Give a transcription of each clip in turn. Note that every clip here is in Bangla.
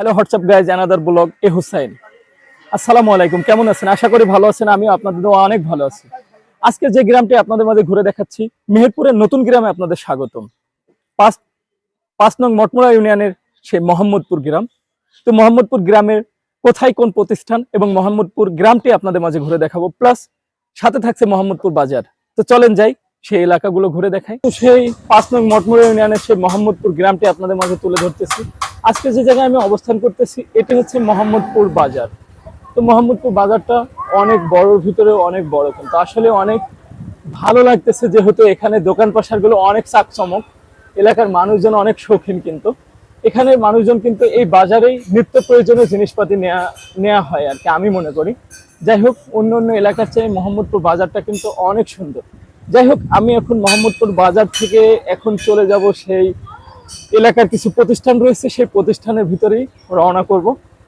Hello WhatsApp guys another blog এ হুসাইন। আসসালামু আলাইকুম, কেমন আছেন? আশা করি ভালো আছেন, আমিও আপনাদের অনেক ভালো আছি। আজকে যে গ্রামটি আপনাদের মাঝে ঘুরে দেখাচ্ছি, মেহেরপুরের নতুন গ্রামে আপনাদের স্বাগতম। পাঁচ পাঁচ নং মটমুড়া ইউনিয়নের সেই মোহাম্মদপুর গ্রাম। তো মোহাম্মদপুর গ্রামের কোথায় কোন প্রতিষ্ঠান এবং মোহাম্মদপুর গ্রামটি আপনাদের মাঝে ঘুরে দেখাবো। প্লাস সাথে থাকছে মোহাম্মদপুর বাজার। তো চলেন যাই সেই এলাকাগুলো ঘুরে দেখাই। তো সেই পাঁচ নং মটমুড়া ইউনিয়নের সেই মোহাম্মদপুর গ্রামটি আপনাদের মাঝে তুলে ধরতেছি। আজকে যে জায়গায় আমি অবস্থান করতেছি, এটি হচ্ছে মোহাম্মদপুর বাজার। তো মোহাম্মদপুর বাজারটা অনেক বড়র ভিতরে অনেক বড়। কিন্তু আসলে অনেক ভালো লাগতেছে যেহেতু এখানে দোকান পাশারগুলো অনেক চাকচমক। এলাকার মানুষজন অনেক শৌখিন কিন্তু। এখানে মানুষজন কিন্তু এই বাজারেই নিত্য প্রয়োজনীয় জিনিসপাতি নেওয়া নেওয়া হয় আর কি, আমি মনে করি। যাই হোক অন্য অন্য এলাকার চেয়ে মোহাম্মদপুর বাজারটা কিন্তু অনেক সুন্দর। যাই হোক, আমি এখন মোহাম্মদপুর বাজার থেকে এখন চলে যাব সেই এলাকার কিছু প্রতিষ্ঠান রয়েছে, সেই প্রতিষ্ঠানের ভিতরেই রওনা করব।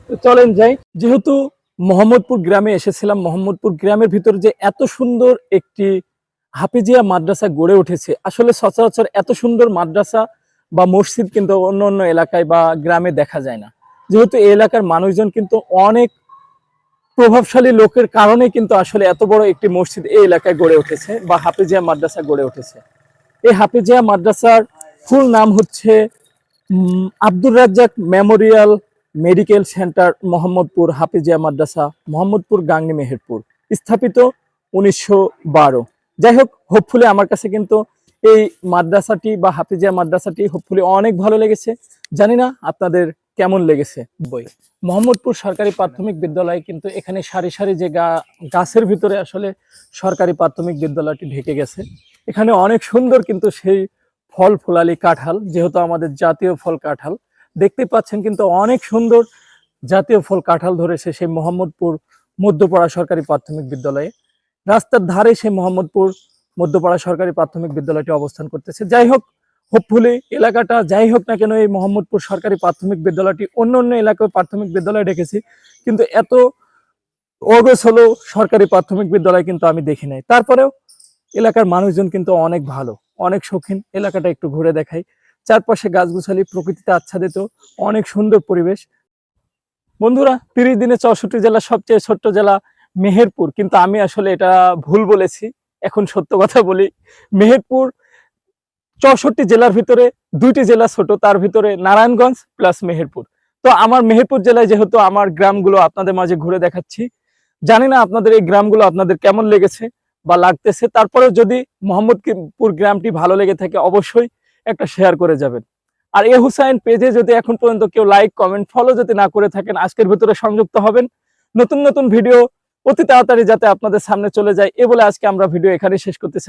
তো চলেন যাই। যেহেতু মোহাম্মদপুর গ্রামে এসেছিলাম, মোহাম্মদপুর গ্রামের ভিতরে যে এত সুন্দর একটি হাফিজিয়া মাদ্রাসা গড়ে উঠেছে, আসলে সচরাচর এত সুন্দর মাদ্রাসা বা মসজিদ কিন্তু অন্য অন্য এলাকায় বা গ্রামে দেখা যায় না। যেহেতু এই এলাকার মানুষজন কিন্তু অনেক প্রভাবশালী লোকের কারণে কিন্তু আসলে এত বড় একটি মসজিদ এই এলাকায় গড়ে উঠেছে বা হাফিজিয়া মাদ্রাসা গড়ে উঠেছে। এই হাফিজিয়া মাদ্রাসার ফুল নাম হচ্ছে Abdur Razzak memorial medical centre Mohammadpur Hafizia Madrasa, Mohammadpur Gangni Meherpur, স্থাপিত উনিশশো বারো। যাই হোক হোপফুলি আমার কাছে কিন্তু এই মাদ্রাসাটি বা হাফিজিয়া মাদ্রাসাটি হোপফুলি অনেক ভালো লেগেছে। জানি না আপনাদের কেমন লেগেছে বই? মোহাম্মদপুর সরকারি প্রাথমিক বিদ্যালয় কিন্তু এখানে সারি সারি যে গাছের ভিতরে আসলে সরকারি প্রাথমিক বিদ্যালয়টি ঢেকে গেছে। এখানে অনেক সুন্দর কিন্তু সেই ফল ফুলালি কাঁঠাল, যেহেতু আমাদের জাতীয় ফল কাঁঠাল। দেখতে পাচ্ছেন কিন্তু অনেক সুন্দর জাতীয় ফল কাঁঠাল ধরেছে সেই মোহাম্মদপুর মধ্যপাড়া সরকারি প্রাথমিক বিদ্যালয়ে। রাস্তার ধারে সেই মোহাম্মদপুর মধ্যপাড়া সরকারি প্রাথমিক বিদ্যালয়টি অবস্থান করতেছে। যাই হোক হোপফুলি এলাকাটা যাই হোক না কেন, এই মোহাম্মদপুর সরকারি প্রাথমিক বিদ্যালয়টি অন্য অন্য এলাকায় প্রাথমিক বিদ্যালয় রেখেছি কিন্তু এত অগস হলো সরকারি প্রাথমিক বিদ্যালয় কিন্তু আমি দেখি নাই। তারপরেও এলাকার মানুষজন কিন্তু অনেক ভালো, অনেক শৌখিন। এলাকাটা একটু ঘুরে দেখাই। চারপাশে গাছগুছালি, প্রকৃতিতে আচ্ছাদিত, অনেক সুন্দর পরিবেশ। বন্ধুরা, তিরিশ দিনে চৌষট্টি জেলা, সবচেয়ে ছোট্ট জেলা মেহেরপুর। কিন্তু আমি আসলে এটা ভুল বলেছি। এখন সত্য কথা বলি, মেহেরপুর চৌষট্টি জেলার ভিতরে দুইটি জেলা ছোট, তার ভিতরে নারায়ণগঞ্জ প্লাস মেহেরপুর। তো আমার মেহেরপুর জেলায় যেহেতু আমার গ্রামগুলো আপনাদের মাঝে ঘুরে দেখাচ্ছি, জানি না আপনাদের এই গ্রামগুলো আপনাদের কেমন লেগেছে বা লাগতেছে। তারপরে যদি মোহাম্মদপুর গ্রামটি ভালো লেগে থাকে, অবশ্যই একটা শেয়ার করে যাবেন। আর এ হুসাইন পেজে যদি এখন পর্যন্ত কেউ লাইক কমেন্ট ফলো যদি না করে থাকেন, আজকের ভিতরে সংযুক্ত হবেন। নতুন নতুন ভিডিও অতি তাড়াতাড়ি যাতে আপনাদের সামনে চলে যায়। এ বলে আজকে আমরা ভিডিও এখানে শেষ করতেছি।